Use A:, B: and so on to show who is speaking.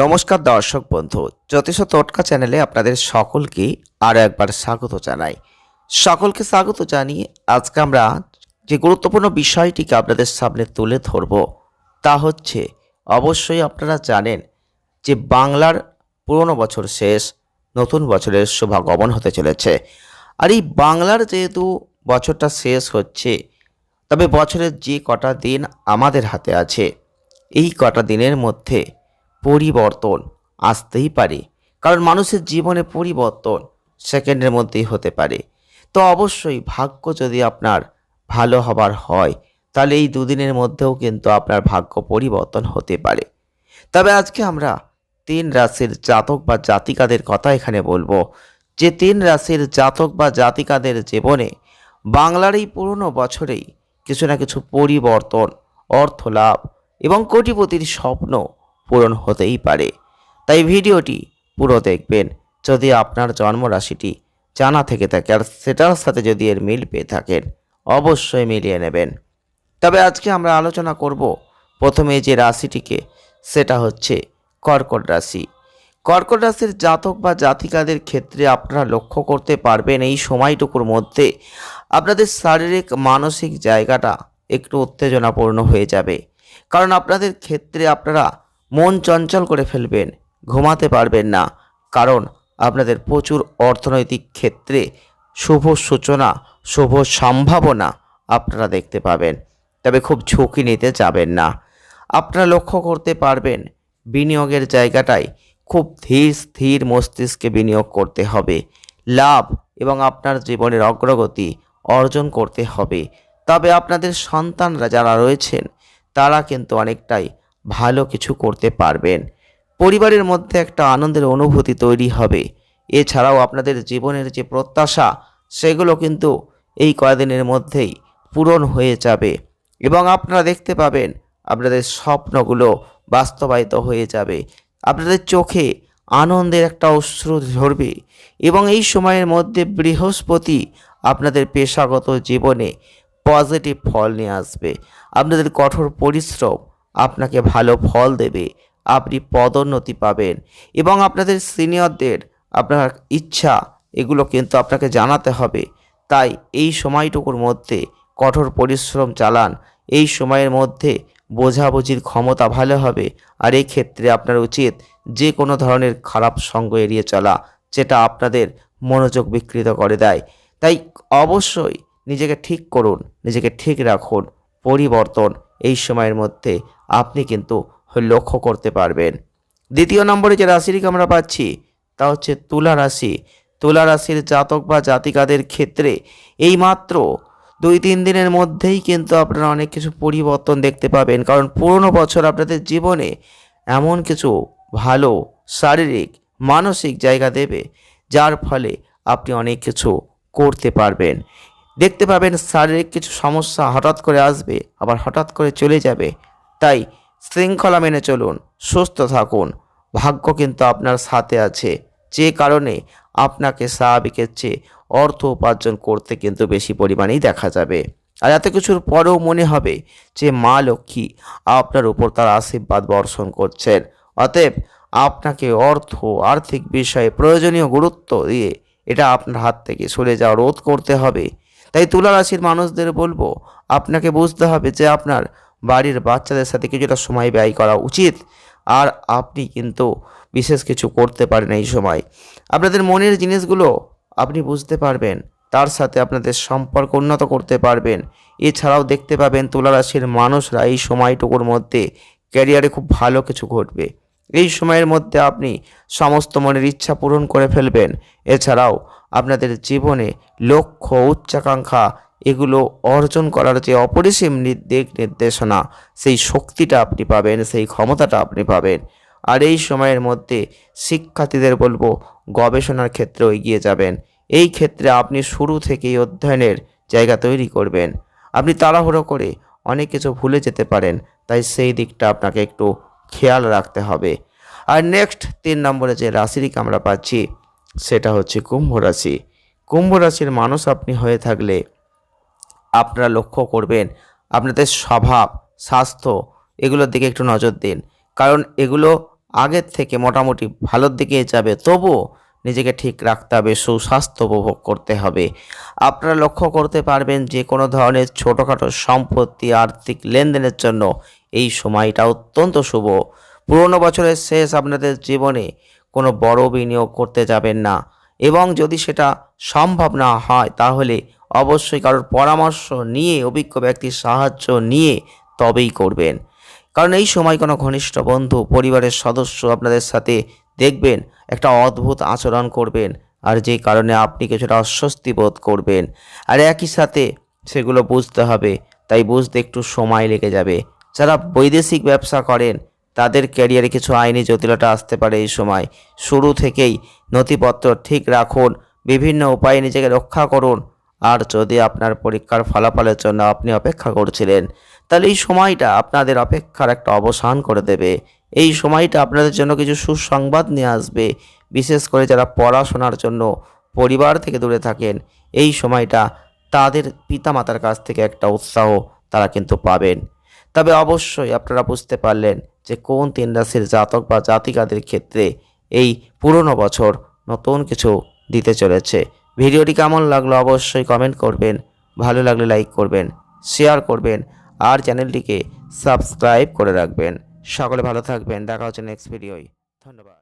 A: নমস্কার দর্শক বন্ধু, জ্যোতিষ টটকা চ্যানেলে আপনাদের সকলকে আরও একবার স্বাগত জানাই। সকলকে স্বাগত জানিয়ে আজকে আমরা যে গুরুত্বপূর্ণ বিষয়টিকে আপনাদের সামনে তুলে ধরব, তা হচ্ছে অবশ্যই আপনারা জানেন যে বাংলার পুরনো বছর শেষ, নতুন বছরের শুভাগমন হতে চলেছে। আর এই বাংলার যেহেতু বছরটা শেষ হচ্ছে, তবে বছরের যে কটা দিন আমাদের হাতে আছে, এই কটা দিনের মধ্যে পরিবর্তন আসতেই পারে। কারণ মানুষের জীবনে পরিবর্তন সেকেন্ডের মধ্যেই হতে পারে। তো অবশ্যই ভাগ্য যদি আপনার ভালো হবার হয়, তাহলে এই দুদিনের মধ্যেও কিন্তু আপনার ভাগ্য পরিবর্তন হতে পারে। তবে আজকে আমরা তিন রাশির জাতক বা জাতিকাদের কথা এখানে বলব। যে তিন রাশির জাতক বা জাতিকাদের জীবনে বাংলার এই পুরনো বছরেই কিছু না কিছু পরিবর্তন অর্থ লাভ এবং কোটিপতির স্বপ্ন পূরণ হতেই পারে। তাই ভিডিওটি পুরো দেখবেন। যদি আপনার জন্মরাশিটি জানা থেকে থাকে আর সেটার সাথে যদি এর মিল পেয়ে থাকেন, অবশ্যই মিলিয়ে নেবেন। তবে আজকে আমরা আলোচনা করব প্রথমে যে রাশিটিকে, সেটা হচ্ছে কর্কট রাশি। কর্কট রাশির জাতক বা জাতিকাদের ক্ষেত্রে আপনারা লক্ষ্য করতে পারবেন এই সময়টুকুর মধ্যে আপনাদের শারীরিক, মানসিক জায়গাটা একটু উত্তেজনাপূর্ণ হয়ে যাবে। কারণ আপনাদের ক্ষেত্রে আপনারা মন চঞ্চল করে ফেলবেন, ঘুমাতে পারবেন না। কারণ আপনাদের প্রচুর অর্থনৈতিক ক্ষেত্রে শুভ সূচনা, শুভ সম্ভাবনা আপনারা দেখতে পাবেন। তবে খুব ঝুঁকি নিতে যাবেন না। আপনারা লক্ষ্য করতে পারবেন, বিনিয়োগের জায়গাটায় খুব ধীর, স্থির মস্তিষ্কে বিনিয়োগ করতে হবে। লাভ এবং আপনার জীবনের অগ্রগতি অর্জন করতে হবে। তবে আপনাদের সন্তানরা যারা রয়েছেন, তারা কিন্তু অনেকটাই ভালো কিছু করতে পারবেন। পরিবারের মধ্যে একটা আনন্দের অনুভূতি তৈরি হবে। এছাড়াও আপনাদের জীবনের যে প্রত্যাশা, সেগুলো কিন্তু এই কয়েকদিনের মধ্যেই পূরণ হয়ে যাবে এবং আপনারা দেখতে পাবেন আপনাদের স্বপ্নগুলো বাস্তবায়িত হয়ে যাবে। আপনাদের চোখে আনন্দের একটা অশ্রু ঝরবে এবং এই সময়ের মধ্যে বৃহস্পতি আপনাদের পেশাগত জীবনে পজিটিভ ফল নিয়ে আসবে। আপনাদের কঠোর পরিশ্রম আপনাকে ভালো ফল দেবে, আপনি পদোন্নতি পাবেন। এবং আপনাদের সিনিয়রদের আপনার ইচ্ছা, এগুলো কিন্তু আপনাকে জানাতে হবে। তাই এই সময়টুকুর মধ্যে কঠোর পরিশ্রম চালান। এই সময়ের মধ্যে বোঝাবুঝির ক্ষমতা ভালো হবে। আর এই ক্ষেত্রে আপনার উচিত যে কোনো ধরনের খারাপ সঙ্গ এড়িয়ে চলা, যেটা আপনাদের মনোযোগ বিকৃত করে দেয়। তাই অবশ্যই নিজেকে ঠিক করুন, নিজেকে ঠিক রাখুন, পরিবর্তন এই সময়ের মধ্যে আপনি কিন্তু লক্ষ্য করতে পারবেন। দ্বিতীয় নম্বরে যে রাশিটিকে আমরা পাচ্ছি, তা হচ্ছে তুলা রাশি। তুলা রাশির জাতক বা জাতিকাদের ক্ষেত্রে এই মাত্র দুই তিন দিনের মধ্যেই কিন্তু আপনারা অনেক কিছু পরিবর্তন দেখতে পাবেন। কারণ পুরনো বছর আপনাদের জীবনে এমন কিছু ভালো, শারীরিক, মানসিক জায়গা দেবে, যার ফলে আপনি অনেক কিছু করতে পারবেন। দেখতে পাবেন শারীরিক কিছু সমস্যা হঠাৎ করে আসবে, আবার হঠাৎ করে চলে যাবে। তাই শৃঙ্খলা মেনে চলুন, সুস্থ থাকুন। ভাগ্য কিন্তু আপনার সাথে আছে। যে কারণে আপনাকে স্বাভাবিকের চেয়ে অর্থ উপার্জন করতে কিন্তু বেশি পরিমাণেই দেখা যাবে। আর এত কিছুর পরেও মনে হবে যে মা লক্ষ্মী আপনার উপর তার আশীর্বাদ বর্ষণ করছেন। অতএব আপনাকে অর্থ, আর্থিক বিষয়ে প্রয়োজনীয় গুরুত্ব দিয়ে এটা আপনার হাত থেকে সরে যাওয়া রোধ করতে হবে। তাই তুলা রাশির মানুষদের বলব, আপনাকে বুঝতে হবে যে আপনার বাড়ির বাচ্চাদের সাথে কিছুটা সময় ব্যয় করা উচিত। আর আপনি কিন্তু বিশেষ কিছু করতে পারেন এই সময়। আপনাদের মনের জিনিসগুলো আপনি বুঝতে পারবেন, তার সাথে আপনাদের সম্পর্ক উন্নত করতে পারবেন। এছাড়াও দেখতে পাবেন তুলারাশির মানুষরা এই সময়টুকুর মধ্যে ক্যারিয়ারে খুব ভালো কিছু ঘটবে। এই সময়ের মধ্যে আপনি সমস্ত মনের ইচ্ছা পূরণ করে ফেলবেন। এছাড়াও আপনাদের জীবনে লক্ষ্য উচ্চাকাঙ্ক্ষা এগুলো অর্জন করার যে অপরিসীম দিক নির্দেশনা, সেই শক্তিটা আপনি পাবেন, সেই ক্ষমতাটা আপনি পাবেন। আর এই সময়ের মধ্যে শিক্ষার্থীদের বলব, গবেষণার ক্ষেত্রে এগিয়ে যাবেন। এই ক্ষেত্রে আপনি শুরু থেকেই অধ্যয়নের জায়গা তৈরি করবেন। আপনি তাড়াহুড়ো করে অনেক কিছু ভুলে যেতে পারেন, তাই সেই দিকটা আপনাকে একটু খেয়াল রাখতে হবে। আর নেক্সট তিন নম্বরে যে রাশিটিকে আমরা পাচ্ছি, সেটা হচ্ছে কুম্ভ রাশি। কুম্ভ রাশির মানুষ আপনি হয়ে থাকলে আপনারা লক্ষ্য করবেন, আপনাদের স্বভাব, স্বাস্থ্য এগুলোর দিকে একটু নজর দিন। কারণ এগুলো আগের থেকে মোটামুটি ভালোর দিকে যাবে, তবুও নিজেকে ঠিক রাখতে হবে, সুস্বাস্থ্য উপভোগ করতে হবে। আপনারা লক্ষ্য করতে পারবেন যে কোনো ধরনের ছোটোখাটো সম্পত্তি, আর্থিক লেনদেনের জন্য এই সময়টা অত্যন্ত শুভ। পুরনো বছরের শেষ আপনাদের জীবনে কোনো বড় বিনিয়োগ করতে যাবেন না। এবং যদি সেটা সম্ভব না হয়, তাহলে অবশ্যই কারোর পরামর্শ নিয়ে, অভিজ্ঞ ব্যক্তির সাহায্য নিয়ে তবেই করবেন। কারণ এই সময় কোনো ঘনিষ্ঠ বন্ধু, পরিবারের সদস্য আপনাদের সাথে দেখবেন, একটা অদ্ভুত আচরণ করবেন, আর যে কারণে আপনি কিছুটা অস্বস্তি বোধ করবেন। আর একই সাথে সেগুলো বুঝতে হবে, তাই বুঝতে একটু সময় লেগে যাবে। যারা বৈদেশিক ব্যবসা করেন, তাদের ক্যারিয়ারে কিছু আইনি জটিলতা আসতে পারে এই সময়। শুরু থেকেই নথিপত্র ঠিক রাখুন, বিভিন্ন উপায়ে নিজেকে রক্ষা করুন আর যদি আপনার পরীক্ষার ফলাফলের জন্য আপনি অপেক্ষা করছিলেন, তাহলে এই সময়টা আপনাদের অপেক্ষার একটা অবসান করে দেবে। এই সময়টা আপনাদের জন্য কিছু সুসংবাদ নিয়ে আসবে। বিশেষ করে যারা পড়াশোনার জন্য পরিবার থেকে দূরে থাকেন, এই সময়টা তাদের পিতামাতার কাছ থেকে একটা উৎসাহ তারা কিন্তু পাবেন। তবে অবশ্যই আপনারা বুঝতে পারলেন যে কোন তিন রাশির জাতক বা জাতিকাদের ক্ষেত্রে এই পুরনো বছর নতুন কিছু দিতে চলেছে। ভিডিওটি কেমন লাগল অবশ্যই কমেন্ট করবেন, ভালো লাগলে লাইক করবেন শেয়ার করবেন, আর চ্যানেলটিকে সাবস্ক্রাইব করে রাখবেন। সকলে ভালো থাকবেন, দেখা হচ্ছে নেক্সট ভিডিওয় ধন্যবাদ।